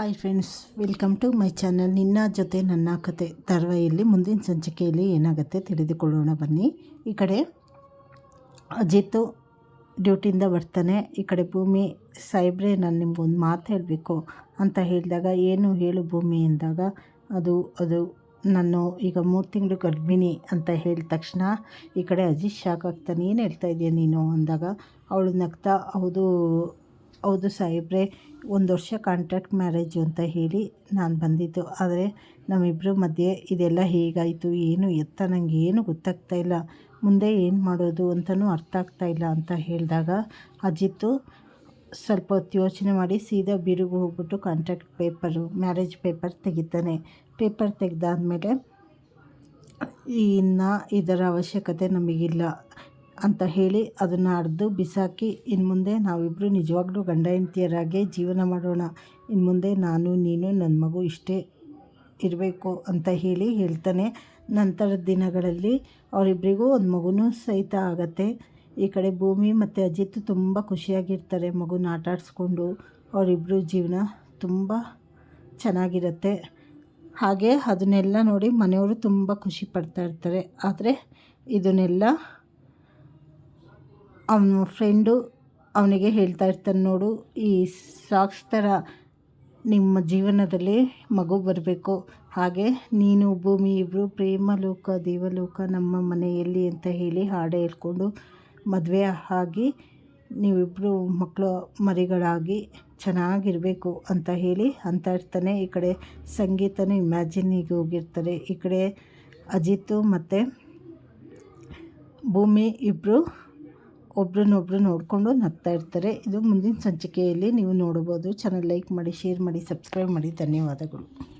Hi friends welcome to my channel ನಿನ್ನ ಜೊತೆ ನನ್ನ ಕತೆ ಧಾರಾವಾಹಿಯಲ್ಲಿ ಮುಂದಿನ ಸಂಚಿಕೆಯಲ್ಲಿ ಏನಾಗುತ್ತೆ ತಿಳಿದುಕೊಳ್ಳೋಣ. ಬನ್ನಿ. ಈ ಕಡೆ ಅಜಿತು ಡ್ಯೂಟಿಯಿಂದ ಬರ್ತಾನೆ. ಈ ಕಡೆ ಭೂಮಿ, ಸಾಹೇಬ್ರೆ ನಾನು ನಿಮ್ಗೊಂದು ಮಾತು ಹೇಳಬೇಕು ಅಂತ ಹೇಳಿದಾಗ, ಏನು ಹೇಳು ಭೂಮಿ ಅಂದಾಗ, ಅದು ಅದು ನಾನು ಈಗ ಮೂರು ತಿಂಗಳು ಗರ್ಭಿಣಿ ಅಂತ ಹೇಳಿದ ತಕ್ಷಣ ಈ ಕಡೆ ಅಜಿತ್ ಶಾಕ್ ಆಗ್ತಾನೆ. ಏನು ಹೇಳ್ತಾ ಇದೆಯಾ ನೀನು ಅಂದಾಗ, ಅವಳು ನಗ್ತಾ, ಹೌದು ಹೌದು ಸಾಹೇಬ್ರೆ, ಒಂದು ವರ್ಷ ಕಾಂಟ್ರಾಕ್ಟ್ ಮ್ಯಾರೇಜು ಅಂತ ಹೇಳಿ ನಾನು ಬಂದಿದ್ದು. ಆದರೆ ನಮ್ಮಿಬ್ಬರ ಮಧ್ಯೆ ಇದೆಲ್ಲ ಹೇಗಾಯಿತು, ಏನು ಎತ್ತ ನನಗೆ ಏನು ಗೊತ್ತಾಗ್ತಾ ಇಲ್ಲ. ಮುಂದೆ ಏನು ಮಾಡೋದು ಅಂತಲೂ ಅರ್ಥ ಆಗ್ತಾ ಇಲ್ಲ ಅಂತ ಹೇಳಿದಾಗ ಅಜಿತ್ತು ಸ್ವಲ್ಪ ಹೊತ್ತು ಯೋಚನೆ ಮಾಡಿ ಸೀದಾ ಬಿರುಗು ಹೋಗ್ಬಿಟ್ಟು ಕಾಂಟ್ರಾಕ್ಟ್ ಪೇಪರು ಮ್ಯಾರೇಜ್ ಪೇಪರ್ ತೆಗಿತಾನೆ. ಪೇಪರ್ ತೆಗೆದಾದ್ಮೇಲೆ ಇನ್ನು ಇದರ ಅವಶ್ಯಕತೆ ನಮಗಿಲ್ಲ. ಅಂತ ಹೇಳಿ ಅದನ್ನು ಅರ್ದು ಬಿಸಾಕಿ ಇನ್ನು ಮುಂದೆ ನಾವಿಬ್ಬರು ನಿಜವಾಗ್ಲೂ ಗಂಡ ಹೆಂಡತಿಯರಾಗೆ ಜೀವನ ಮಾಡೋಣ. ಇನ್ನು ಮುಂದೆ ನಾನು, ನೀನು ನನ್ನ ಮಗು ಇಷ್ಟೇ ಇರಬೇಕು ಅಂತ ಹೇಳಿ ಹೇಳ್ತಾನೆ. ನಂತರದ ದಿನಗಳಲ್ಲಿ ಅವರಿಬ್ಬರಿಗೂ ಒಂದು ಮಗುನೂ ಸಹಿತ ಆಗತ್ತೆ. ಈ ಕಡೆ ಭೂಮಿ ಮತ್ತು ಅಜಿತ್ ತುಂಬ ಖುಷಿಯಾಗಿರ್ತಾರೆ ಮಗುನ ಆಟ ಆಡಿಸ್ಕೊಂಡು ಅವರಿಬ್ಬರು ಜೀವನ ತುಂಬ ಚೆನ್ನಾಗಿರುತ್ತೆ. ಹಾಗೆ ಅದನ್ನೆಲ್ಲ ನೋಡಿ ಮನೆಯವರು ತುಂಬ ಖುಷಿ ಪಡ್ತಾ ಇರ್ತಾರೆ. ಆದರೆ ಇದನ್ನೆಲ್ಲ ಅವನ ಫ್ರೆಂಡು ಅವನಿಗೆ ಹೇಳ್ತಾ ಇರ್ತಾನೆ ನೋಡು, ಈ ಸಾಕ್ಸ್ ಥರ ನಿಮ್ಮ ಜೀವನದಲ್ಲಿ ಮಗು ಬರಬೇಕು. ಹಾಗೆ ನೀನು ಭೂಮಿ ಇಬ್ಬರು ಪ್ರೇಮಲೋಕ, ದೇವಲೋಕ, ನಮ್ಮ ಮನೆಯಲ್ಲಿ ಅಂತ ಹೇಳಿ ಹಾಡು ಹೇಳ್ಕೊಂಡು ಮದುವೆ ಆಗಿ ನೀವಿಬ್ಬರು ಮಕ್ಕಳು, ಮರಿಗಳಾಗಿ ಚೆನ್ನಾಗಿರಬೇಕು ಅಂತ ಹೇಳಿ ಅಂತ ಇರ್ತಾನೆ. ಈ ಕಡೆ ಸಂಗೀತನೂ ಇಮ್ಯಾಜಿನಿಗೆ ಹೋಗಿರ್ತಾರೆ. ಈ ಕಡೆ ಅಜಿತು ಮತ್ತು ಭೂಮಿ ಇಬ್ಬರು ಒಬ್ರನ್ನೊಬ್ರು ನೋಡಿಕೊಂಡು ನಗ್ತಾ ಇರ್ತಾರೆ. ಇದು ಮುಂದಿನ ಸಂಚಿಕೆಯಲ್ಲಿ ನೀವು ನೋಡ್ಬೋದು ಚಾನಲ್ ಲೈಕ್ ಮಾಡಿ ಶೇರ್ ಮಾಡಿ ಸಬ್ಸ್ಕ್ರೈಬ್ ಮಾಡಿ. ಧನ್ಯವಾದಗಳು.